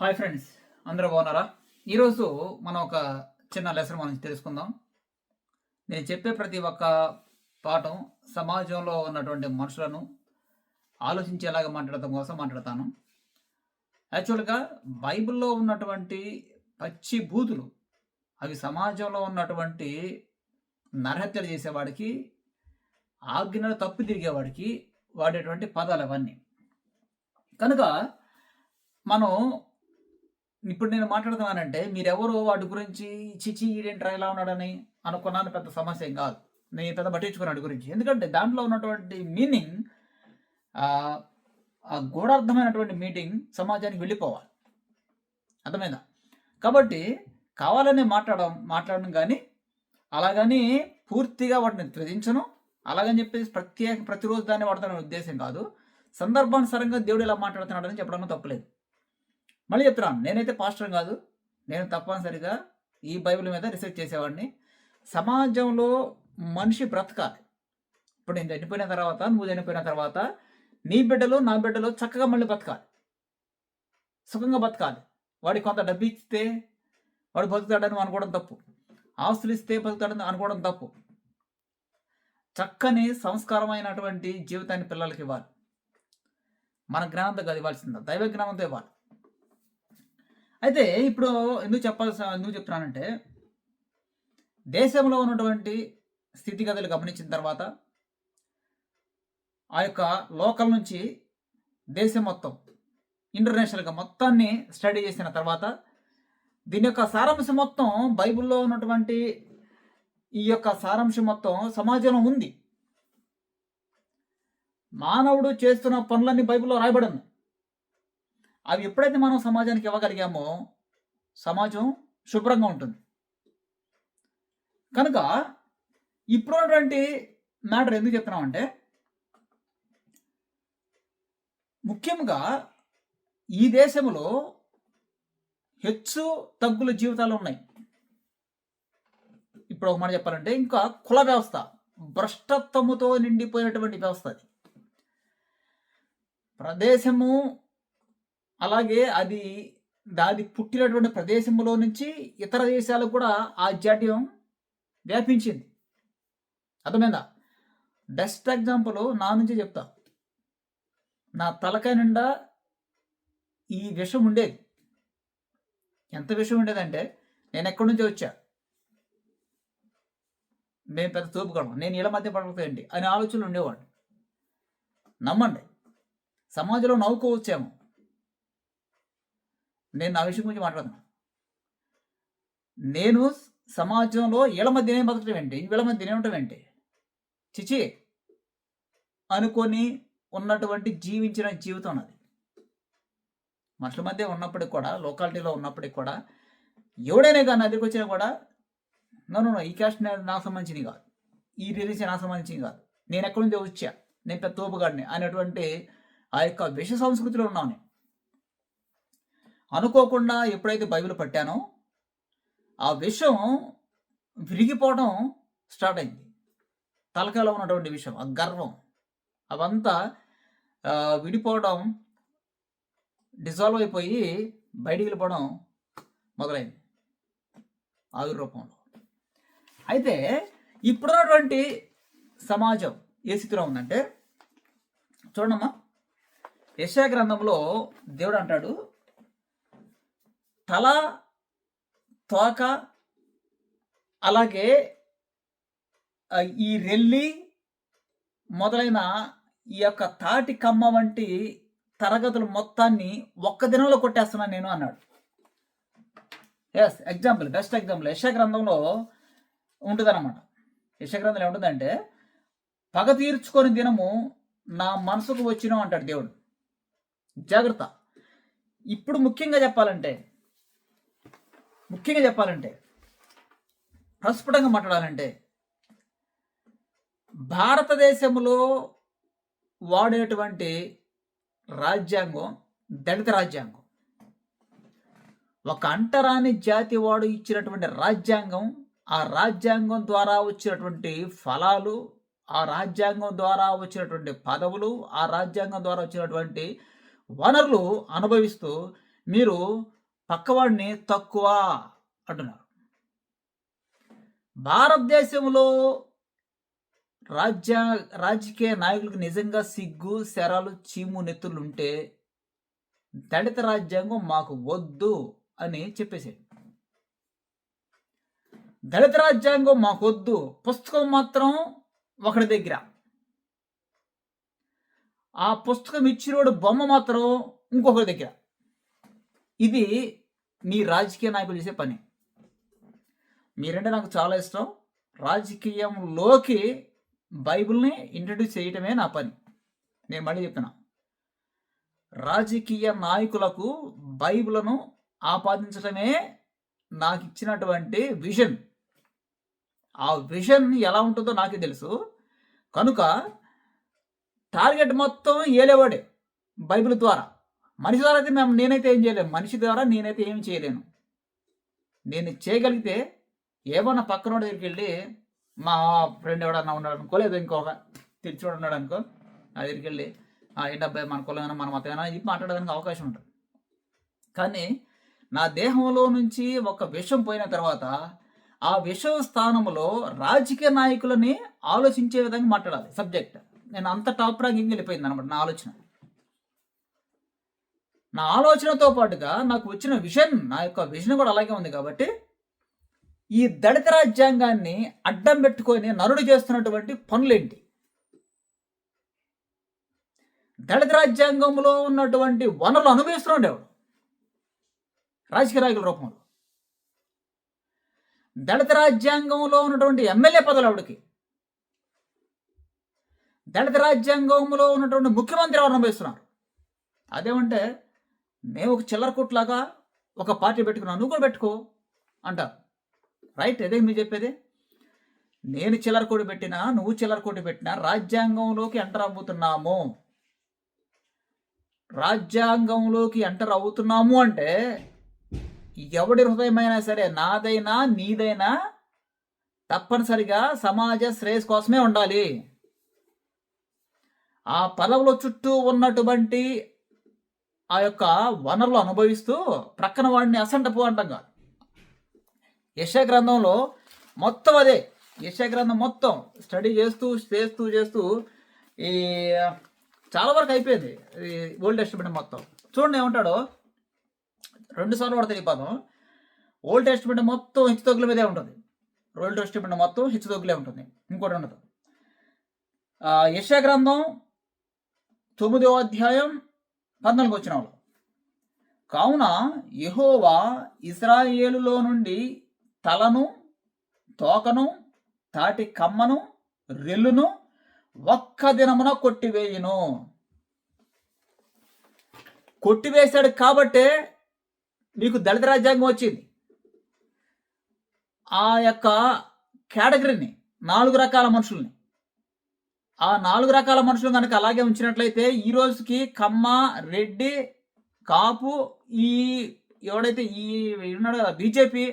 Hi friends అందరూ బాగున్నారా? ఈరోజు మనం ఒక చిన్న లెసన్ మనం తెలుసుకుందాం. నేను చెప్పే ప్రతి ఒక్క పాఠం సమాజంలో ఉన్నటువంటి మనుషులను ఆలోచించేలాగా మాట్లాడటం కోసం మాట్లాడతాను. యాక్చువల్గా బైబిల్లో ఉన్నటువంటి పచ్చి బూతులు అవి సమాజంలో ఉన్నటువంటి నరహత్యలు చేసేవాడికి ఆజ్ఞలు తప్పు తిరిగేవాడికి వాడేటువంటి పదాలు అవన్నీ. కనుక మనం ఇప్పుడు నేను మాట్లాడుతున్నానంటే మీరెవరు వాటి గురించి చిచి ఈడేంట్రా ఇలా ఉన్నాడని అనుకున్నాను పెద్ద సమస్య ఏం కాదు. నేను పెద్ద పట్టించుకున్నాడు గురించి. ఎందుకంటే దాంట్లో ఉన్నటువంటి మీనింగ్ ఆ గూఢార్థమైనటువంటి మీటింగ్ సమాజానికి వెళ్ళిపోవాలి. అర్థమైందా? కాబట్టి కావాలనే మాట్లాడడం మాట్లాడడం కానీ అలాగని పూర్తిగా వాటిని త్యజించను. అలాగని చెప్పేసి ప్రత్యేక ప్రతిరోజు దాన్ని వాడతాననే ఉద్దేశం కాదు. సందర్భానుసారంగా దేవుడు ఇలా మాట్లాడుతున్నాడని చెప్పడంలో తప్పలేదు మళ్ళీ చెప్తున్నాను నేనైతే పాస్టర్ కాదు. నేను తప్పనిసరిగా ఈ బైబిల్ మీద రీసెర్చ్ చేసేవాడిని. సమాజంలో మనిషి బ్రతకాలి. ఇప్పుడు నేను చనిపోయిన తర్వాత నువ్వు చనిపోయిన తర్వాత నీ బిడ్డలు నా బిడ్డలు చక్కగా మళ్ళీ బతకాలి సుఖంగా బతకాలి వాడికి కొంత డబ్బు ఇస్తే వాడు బతుకుతాడని అనుకోవడం తప్పు. ఆస్తులు ఇస్తే బతుకుతాడని అనుకోవడం తప్పు. చక్కని సంస్కారమైనటువంటి జీవితాన్ని పిల్లలకి ఇవ్వాలి. మన జ్ఞానంతో కాదు ఇవ్వాల్సిందా. దైవ జ్ఞానంతో ఇవ్వాలి. అయితే ఇప్పుడు ఎందుకు చెప్పాల్సి ఎందుకు చెప్తున్నానంటే దేశంలో ఉన్నటువంటి స్థితిగతులు గమనించిన తర్వాత ఆ యొక్క లోకల్ నుంచి దేశం మొత్తం ఇంటర్నేషనల్గా మొత్తాన్ని స్టడీ చేసిన తర్వాత దీని యొక్క సారాంశం మొత్తం బైబిల్లో ఉన్నటువంటి ఈ యొక్క సారాంశం మొత్తం సమాజంలో ఉంది. మానవుడు చేస్తున్న పనులన్నీ బైబిల్లో రాయబడను అవి ఎప్పుడైతే మనం సమాజానికి ఇవ్వగలిగామో సమాజం శుభ్రంగా ఉంటుంది. కనుక ఇప్పుడున్నటువంటి మ్యాటర్ ఎందుకు చెప్తున్నామంటే ముఖ్యంగా ఈ దేశంలో హెచ్చు తగ్గుల జీవితాలు ఉన్నాయి. ఇప్పుడు ఒక మాట చెప్పాలంటే ఇంకా కుల వ్యవస్థ భ్రష్టత్వముతో నిండిపోయినటువంటి వ్యవస్థ అది. ప్రదేశము అలాగే అది దాది పుట్టినటువంటి ప్రదేశంలో నుంచి ఇతర దేశాలకు కూడా ఆ జాట్యం వ్యాపించింది. అర్థమైందా? బెస్ట్ ఎగ్జాంపుల్ నా నుంచి చెప్తా. నా తలకాయ నిండా ఈ విషం ఉండేది. ఎంత విషం ఉండేదంటే నేను ఎక్కడి నుంచి వచ్చా? మేము పెద్ద తోపుకోవడం నేను ఇళ్ళ మధ్య పడకపోయింది అనే ఆలోచనలు ఉండేవాడు నమ్మండి. సమాజంలో నవ్వుకోవచ్చేమో. నేను నా విషయం గురించి మాట్లాడతాను నేను సమాజంలో ఇళ్ళ మధ్యనే బతకడం ఏంటి? వీళ్ళ మధ్యనే ఉండటం ఏంటి? చిచి అనుకొని ఉన్నటువంటి జీవించిన జీవితం అది మనుషుల మధ్య ఉన్నప్పటికి కూడా లోకాలిటీలో ఉన్నప్పటికి కూడా ఎవడైనా కానీ దగ్గరికి వచ్చినా కూడా నన్ను ఈ క్యాస్ట్ నాకు సంబంధించింది కాదు. ఈ రిలీజ్ నాకు సంబంధించింది కాదు. నేను ఎక్కడి నుంచి వచ్చా. నేను పెద్ద తోపుగాడిని అనేటువంటి ఆ యొక్క విష సంస్కృతిలో ఉన్నాను నేను. అనుకోకుండా ఎప్పుడైతే బైబిల్ పట్టానో ఆ విషం విరిగిపోవడం స్టార్ట్ అయింది. తలకాయలో ఉన్నటువంటి విషయం ఆ గర్వం అవంతా విడిపోవడం డిజాల్వ్ అయిపోయి బయటికి వెళ్ళిపోవడం మొదలైంది ఆవిర్రూపంలో. అయితే ఇప్పుడున్నటువంటి సమాజం ఏ స్థితిలో ఉందంటే చూడమ్మా యశా గ్రంథంలో దేవుడు అంటాడు తల తోక అలాగే ఈ రెల్లి మొదలైన ఈ యొక్క తాటి కమ్మ వంటి తరగతులు మొత్తాన్ని ఒక్క దినంలో కొట్టేస్తున్నాను నేను అన్నాడు. ఎస్ ఎగ్జాంపుల్ బెస్ట్ ఎగ్జాంపుల్ యశ గ్రంథంలో ఉంటుందన్నమాట. యశ గ్రంథంలో ఏముంటుందంటే పగ తీర్చుకొని దినము నా మనసుకు వచ్చిన అంటాడు దేవుడు. జాగ్రత్త. ఇప్పుడు ముఖ్యంగా చెప్పాలంటే ముఖ్యంగా చెప్పాలంటే ప్రస్ఫుటంగా మాట్లాడాలంటే భారతదేశంలో వాడేటువంటి రాజ్యాంగం దళిత రాజ్యాంగం. ఒక అంటరాని జాతి వాడు ఇచ్చినటువంటి రాజ్యాంగం ఆ రాజ్యాంగం ద్వారా వచ్చినటువంటి ఫలాలు ఆ రాజ్యాంగం ద్వారా వచ్చినటువంటి పదవులు ఆ రాజ్యాంగం ద్వారా వచ్చినటువంటి వనరులు అనుభవిస్తూ మీరు పక్కవాడిని తక్కువ అంటున్నారు. భారతదేశంలో రాజ్య రాజకీయ నాయకులకు నిజంగా సిగ్గు శరాలు చీము నెత్తులు ఉంటే దళిత రాజ్యాంగం మాకు వద్దు అని చెప్పేసాడు దళిత రాజ్యాంగం మాకు వద్దు. పుస్తకం మాత్రం ఒకటి దగ్గర. ఆ పుస్తకం ఇచ్చినోడు బొమ్మ మాత్రం ఇంకొకరి దగ్గర. ఇది మీ రాజకీయ నాయకులు చేసే పని. మీరంటే నాకు చాలా ఇష్టం. రాజకీయంలోకి బైబిల్ని ఇంట్రడ్యూస్ చేయటమే నా పని. నేను మళ్ళీ చెప్తున్నా. రాజకీయ నాయకులకు బైబిల్ను ఆపాదించడమే నాకు ఇచ్చినటువంటి విజన్. ఆ విజన్ ఎలా ఉంటుందో నాకే తెలుసు. కనుక టార్గెట్ మొత్తం ఏలేవాడే బైబిల్ ద్వారా. మనిషి ద్వారా అయితే మేము నేనైతే ఏం చేయలేను. మనిషి ద్వారా నేనైతే ఏం చేయలేను. నేను చేయగలిగితే ఏమన్నా పక్కన దగ్గరికి వెళ్ళి మా ఫ్రెండ్ ఎవడన్నా ఉన్నాడు అనుకో లేదా ఇంకొక తెలిసినోడు ఉన్నాడు అనుకో ఆ దగ్గరికి వెళ్ళి "ఆ, ఏంటి అబ్బాయి మన కులమైనా మన మతమైనా ఇది మాట్లాడడానికి అవకాశం ఉంటుంది. కానీ నా దేహంలో నుంచి ఒక విషం పోయిన తర్వాత ఆ విషం స్థానంలో రాజకీయ నాయకులని ఆలోచించే విధంగా మాట్లాడాలి. సబ్జెక్ట్. నేను అంత టాప్ ర్యాంకింగ్ వెళ్ళిపోయింది అనమాట నా ఆలోచన. నా ఆలోచనతో పాటుగా నాకు వచ్చిన విజన్ నా యొక్క విజన్ కూడా అలాగే ఉంది కాబట్టి ఈ దళిత రాజ్యాంగాన్ని అడ్డం పెట్టుకొని నరుడు చేస్తున్నటువంటి పనులేంటి? దళిత రాజ్యాంగంలో ఉన్నటువంటి వనరులు అనుభవిస్తున్నాడు ఎవడు? రాజకీయ నాయకుల రూపంలో. దళిత రాజ్యాంగంలో ఉన్నటువంటి ఎమ్మెల్యే పదవులు ఆవిడకి దళిత రాజ్యాంగంలో ఉన్నటువంటి ముఖ్యమంత్రి ఎవరు అనుభవిస్తున్నారు? అదేమంటే మేము ఒక చిల్లర కొట్లాగా ఒక పార్టీ పెట్టుకున్నాను నువ్వు కూడా పెట్టుకో అంటారు రైట్ అదే మీరు చెప్పేది? నేను చిల్లర కోడి పెట్టినా నువ్వు చిల్లర కోడి పెట్టినా రాజ్యాంగంలోకి ఎంటర్ అవ్వుతున్నాము. రాజ్యాంగంలోకి ఎంటర్ అవుతున్నాము అంటే ఎవడి హృదయమైనా సరే నాదైనా నీదైనా తప్పనిసరిగా సమాజ శ్రేయస్ కోసమే ఉండాలి. ఆ పదవుల చుట్టూ ఉన్నటువంటి ఆ యొక్క వనరులు అనుభవిస్తూ ప్రక్కన వాడిని అసంటపు అంటాం కాదు. యశా గ్రంథంలో మొత్తం అదే. యశా గ్రంథం మొత్తం స్టడీ చేస్తూ చేస్తూ చేస్తూ ఈ చాలా వరకు అయిపోయింది ఈ ఓల్డ్ టెస్ట్మెంట్ మొత్తం. చూడండి ఏమంటాడు? రెండు సార్లు పడతాయి ఈ పదం. ఓల్డ్ టెస్ట్మెంట్ మొత్తం హెచ్చుతగ్గుల మీదే ఉంటుంది. ఓల్డ్ టెస్ట్మెంట్ మొత్తం హెచ్చుతగ్గులే ఉంటుంది. ఇంకోటి ఉండదు. యశా గ్రంథం తొమ్మిదో అధ్యాయం పద్నాలుగు వచ్చిన వాళ్ళు కావున యహోవా ఇస్రాయేలులో నుండి తలను తోకను తాటి కమ్మను రెల్లును ఒక్క దినమున కొట్టివేయును. కొట్టివేశాడు కాబట్టే మీకు దళిత రాజ్యాంగం వచ్చింది. ఆ యొక్క కేటగిరీని నాలుగు రకాల మనుషుల్ని. ఆ నాలుగు రకాల మనుషులు కనుక అలాగే ఉంచినట్లయితే ఈ రోజుకి కమ్మ రెడ్డి కాపు ఈ ఎవడైతే ఈ ఉన్నాడో కదా బీజేపీ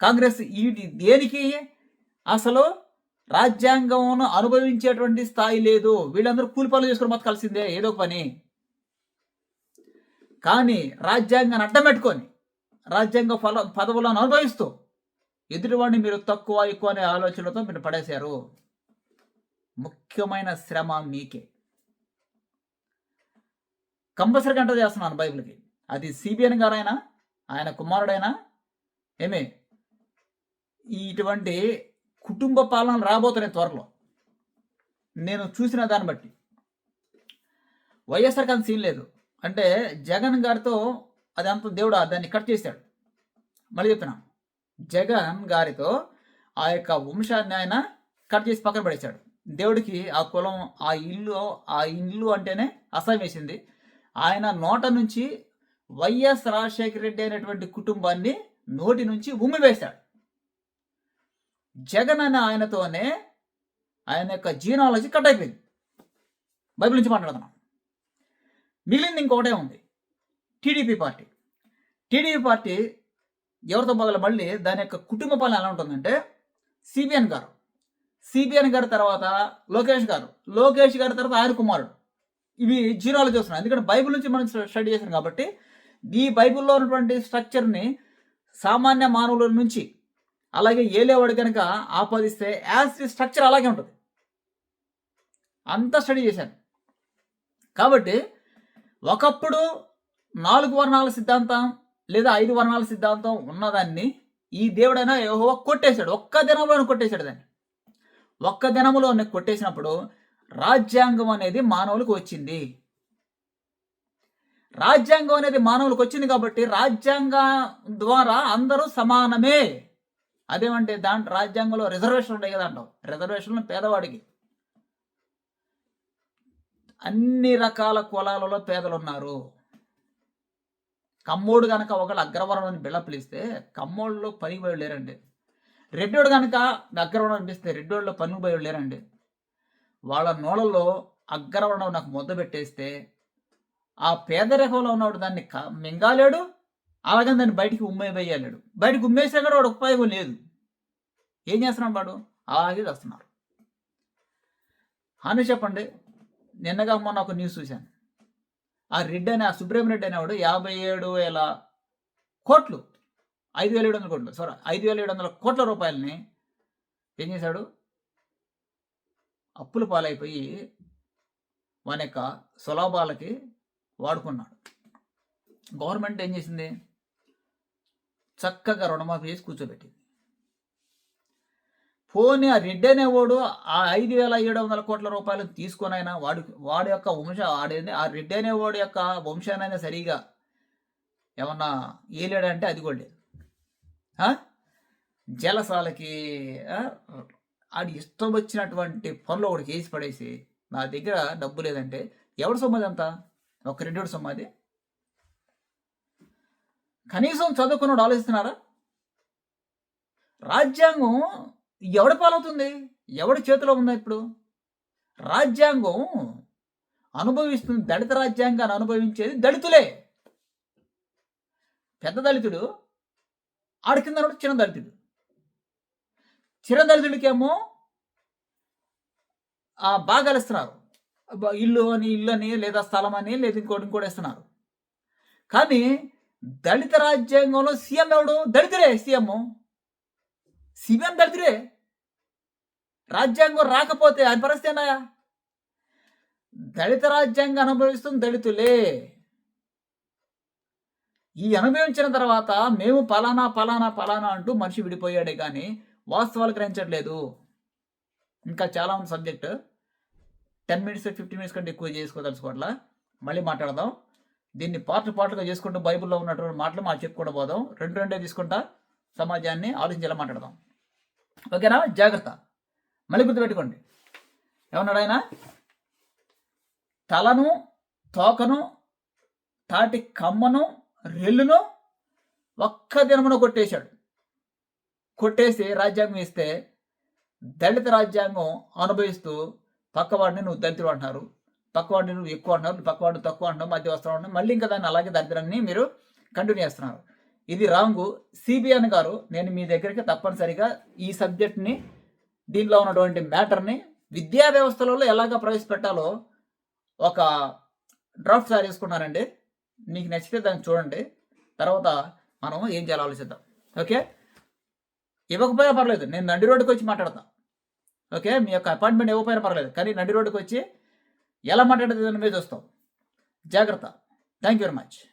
కాంగ్రెస్ ఈ దేనికి అసలు రాజ్యాంగంను అనుభవించేటువంటి స్థాయి లేదు. వీళ్ళందరూ కూలి పనులు చేసుకుని బతకాల్సిందే ఏదో పని. కానీ రాజ్యాంగాన్ని అడ్డం పెట్టుకొని రాజ్యాంగ ఫల పదవులను అనుభవిస్తూ ఎదుటివాడిని మీరు తక్కువ ఎక్కువ అనే ఆలోచనలతో మీరు పడేశారు. ముఖ్యమైన శ్రమ మీకే. కంపల్సరీ గంట చేస్తున్నాను బైబిల్కి. అది సిబిఎన్ గారైనా ఆయన కుమారుడైనా ఏమే ఇటువంటి కుటుంబ పాలన రాబోతున్నాయి త్వరలో. నేను చూసిన దాన్ని బట్టి. వైఎస్ఆర్ కానీ సీన్ లేదు. అంటే జగన్ గారితో అది అంత దేవుడు దాన్ని కట్ చేశాడు. మళ్ళీ చెప్తున్నా. జగన్ గారితో ఆ యొక్క వంశాన్ని ఆయన కట్ చేసి పక్కన పడేశాడు దేవుడికి ఆ కులం ఆ ఇల్లు ఆ ఇల్లు అంటేనే అసహ్యం వేసింది. ఆయన నోట నుంచి వైఎస్ రాజశేఖర రెడ్డి అనేటువంటి కుటుంబాన్ని నోటి నుంచి ఉమ్మి వేశాడు జగన్ అనే ఆయనతోనే ఆయన యొక్క జీనాలజీ కట్ అయిపోయింది. బైబిల్ నుంచి మాట్లాడుతున్నాం. మిగిలింది ఇంకొకటే ఉంది. TDP party. టీడీపీ పార్టీ ఎవరితో మొదలు మళ్ళీ దాని యొక్క కుటుంబ పాలన ఎలా ఉంటుందంటే సిబిఎన్ గారు. సిబిఎన్ గారి తర్వాత లోకేష్ గారు. లోకేష్ గారి తర్వాత ఆయన కుమారుడు. ఇవి జీరోలో చూస్తున్నాం. ఎందుకంటే బైబిల్ నుంచి మనం స్టడీ చేసాం కాబట్టి ఈ బైబిల్లో ఉన్నటువంటి స్ట్రక్చర్ని సామాన్య మానవుల నుంచి అలాగే ఏలేవాడు కనుక ఆపాదిస్తే యాజ్ స్ట్రక్చర్ అలాగే ఉంటుంది. అంతా స్టడీ చేశాను. కాబట్టి ఒకప్పుడు నాలుగు వర్ణాల సిద్ధాంతం లేదా ఐదు వర్ణాల సిద్ధాంతం ఉన్నదాన్ని ఈ దేవుడైనా యెహోవా కొట్టేశాడు. ఒక్క దినంలోనే కొట్టేశాడు దాన్ని. ఒక్క దినములోనే కొట్టేసినప్పుడు రాజ్యాంగం అనేది మానవులకు వచ్చింది. రాజ్యాంగం అనేది మానవులకు వచ్చింది కాబట్టి రాజ్యాంగం ద్వారా అందరూ సమానమే. అదేమంటే దాంట్లో రాజ్యాంగంలో రిజర్వేషన్ ఉన్నాయి కదా అంటాం రిజర్వేషన్లు పేదవాడికి. అన్ని రకాల కులాలలో పేదలు ఉన్నారు కమ్మోడు కనుక ఒకళ్ళు అగ్రవరం అని బిళ్ళ పిలిస్తే కమ్మోళ్ళు పనికి పోయి లేరండి. రెడ్డోడు కనుక అగ్రవర్ణం అనిపిస్తే రెడ్డోళ్ళు పన్ను పోయి లేరండి. వాళ్ళ నోళ్ళలో అగ్రవర్ణం నాకు ముద్ద పెట్టేస్తే ఆ పేదరికంలో ఉన్నవాడు దాన్ని క- మింగాలేడు అలాగే దాన్ని బయటికి ఉమ్మేయలేడు బయటికి ఉమ్మేసినా కూడా వాడు ఉపయోగం లేదు. ఏం చేస్తున్నాడు వాడు? అలాగే చేస్తున్నారు అని చెప్పండి నిన్నగా మొన్న ఒక న్యూస్ చూశాను. ఆ రెడ్డి అనే ఆ సుబ్రహ్మ రెడ్డి అనేవాడు యాభై ఏడు వేల కోట్లు ఐదు వేల ఏడు వందల కోట్లు. సారీ ఐదు వేల ఏడు వందల కోట్ల రూపాయలని ఏం చేశాడు? అప్పుల పాలైపోయి వాని యొక్క సులభాలకి వాడుకున్నాడు. గవర్నమెంట్ ఏం చేసింది? చక్కగా రుణమాఫీ చేసి కూర్చోబెట్టింది. పోనీ ఆ రెడ్డి అనేవాడు ఆ ఐదు వేల ఏడు వందల కోట్ల రూపాయలు తీసుకొనైనా వాడు వాడి యొక్క వంశ వాడేది ఆ రెడ్డి అనేవాడు యొక్క వంశానైనా సరిగా ఏమన్నా ఏలేడంటే అది కూడా లేదు జలసాలకి ఆడు ఆడి ఇష్టం వచ్చినటువంటి పనులు ఒకటి చేసి పడేసి నా దగ్గర డబ్బు లేదంటే ఎవడు సొమ్మది అంతా? ఒక రెడ్డి సొమ్మది. కనీసం చదువుకున్నాడు ఆలోచిస్తున్నారా రాజ్యాంగం ఎవడి పాలవుతుంది? ఎవడి చేతిలో ఉందా ఇప్పుడు? రాజ్యాంగం అనుభవిస్తుంది దళిత రాజ్యాంగాన్ని అనుభవించేది దళితులే. పెద్ద దళితుడు ఆడ కింద ఉన్నవాడు చిన్న దళితుడు చిన్న దళితుడికేమో ఆ భాగాలు ఇస్తున్నారు. ఇల్లు అని ఇల్లు అని లేదా స్థలం అని లేదా ఇంకోటి ఇంకోటి ఇస్తున్నారు. కానీ దళిత రాజ్యాంగంలో సీఎం ఎవడు? దళితుడే సీఎం. సీఎం దళితుడే. రాజ్యాంగం రాకపోతే ఆయన పరిస్థితి దళిత రాజ్యాంగం అనుభవిస్తుంది దళితులే. ఈ అనుభవించిన తర్వాత మేము పలానా పలానా పలానా అంటూ మనిషి విడిపోయాడే కానీ వాస్తవాలు గ్రహించట్లేదు. ఇంకా చాలా ఉంది subject. Ten minutes fifty minutes కంటే ఎక్కువ చేసుకోదలుచుకోవట్లా మళ్ళీ మాట్లాడదాం. దీన్ని పాటలు పాటలుగా చేసుకుంటూ బైబిల్లో ఉన్నటువంటి మాటలు మాకు చెప్పుకుంటూ పోదాం. రెండు రెండే తీసుకుంటా. సమాజాన్ని ఆలోచించేలా మాట్లాడదాం. ఓకేనా? జాగ్రత్త. మళ్ళీ గుర్తుపెట్టుకోండి. ఏమన్నాడు ఆయన? తలను తోకను తాటి కమ్మను రెల్లును ఒక్క దినమున కొట్టేశాడు. కొట్టేసి రాజ్యాంగం ఇస్తే దళిత రాజ్యాంగం అనుభవిస్తూ పక్కవాడిని నువ్వు దళితుడు అంటున్నారు పక్కవాడిని నువ్వు ఎక్కువ అంటున్నారు పక్కవాడిని తక్కువ అంటున్నావు మధ్య వస్త్రం అంటున్నావు మళ్ళీ ఇంకా దాన్ని అలాగే దరిద్రాన్ని మీరు కంటిన్యూ చేస్తున్నారు. ఇది రాంగు. సిబిఎన్ గారు నేను మీ దగ్గరికి తప్పనిసరిగా ఈ సబ్జెక్ట్ని దీనిలో ఉన్నటువంటి మ్యాటర్ని విద్యా వ్యవస్థలలో ఎలాగ ప్రవేశపెట్టాలో ఒక డ్రాఫ్ట్ తయారు చేసుకున్నానండి. మీకు నచ్చితే దాన్ని చూడండి. తర్వాత మనం ఏం చేయాలో ఆలోచిద్దాం. ఓకే? ఇవ్వకపోయినా పర్లేదు నేను నండి రోడ్డుకి వచ్చి మాట్లాడతా. ఓకే? మీ యొక్క అపాయింట్మెంట్ ఇవ్వకపోయినా పర్లేదు కానీ నండి రోడ్డుకి వచ్చి ఎలా మాట్లాడేది మీద చూస్తాం జాగ్రత్త. Thank you very much